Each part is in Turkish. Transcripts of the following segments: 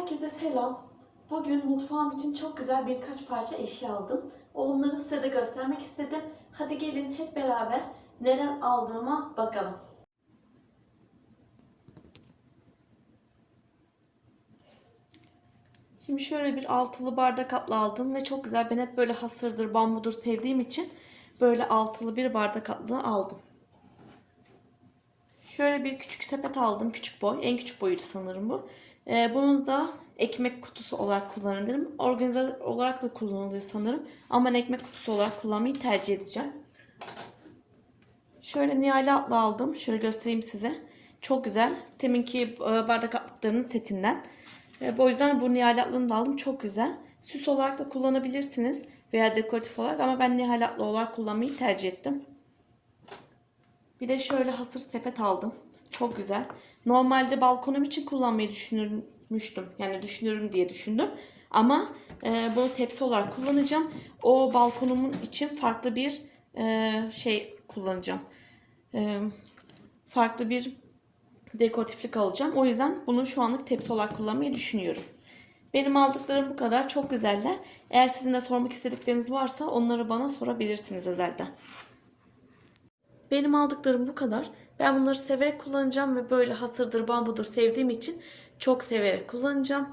Herkese selam. Bugün mutfağım için çok güzel birkaç parça eşya aldım. Onları size de göstermek istedim. Hadi gelin hep beraber neler aldığıma bakalım. Şimdi şöyle bir altılı bardak atlı aldım ve çok güzel. Ben hep böyle hasırdır, bambudur sevdiğim için böyle altılı bir bardak atlı aldım. Şöyle bir küçük sepet aldım. Küçük boy. En küçük boyuydu sanırım bu. Ee, bunu da ekmek kutusu olarak kullanırım. Organize olarak da kullanılıyor sanırım. Ama ben ekmek kutusu olarak kullanmayı tercih edeceğim. Şöyle nihale atlı aldım. Şöyle göstereyim size. Çok güzel. Teminki e, bardak atlıklarının setinden. E, bu yüzden bu nihale atlını da aldım. Çok güzel. Süs olarak da kullanabilirsiniz. Veya dekoratif olarak ama ben nihale atlı olarak kullanmayı tercih ettim. Bir de şöyle hasır sepet aldım. Çok güzel. Normalde balkonum için kullanmayı düşünürmüştüm. Yani düşünürüm diye düşündüm. Ama e, bunu tepsi olarak kullanacağım. O balkonumun için farklı bir e, şey kullanacağım. E, farklı bir dekoratiflik alacağım. O yüzden bunu şu anlık tepsi olarak kullanmayı düşünüyorum. Benim aldıklarım bu kadar. Çok güzeller. Eğer sizin de sormak istedikleriniz varsa onları bana sorabilirsiniz özelden. Benim aldıklarım bu kadar. Ben bunları severek kullanacağım ve böyle hasırdır, bambudur sevdiğim için çok severek kullanacağım.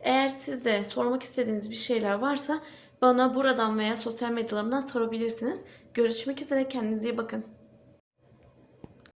Eğer siz de sormak istediğiniz bir şeyler varsa bana buradan veya sosyal medyalarımdan sorabilirsiniz. Görüşmek üzere. Kendinize iyi bakın.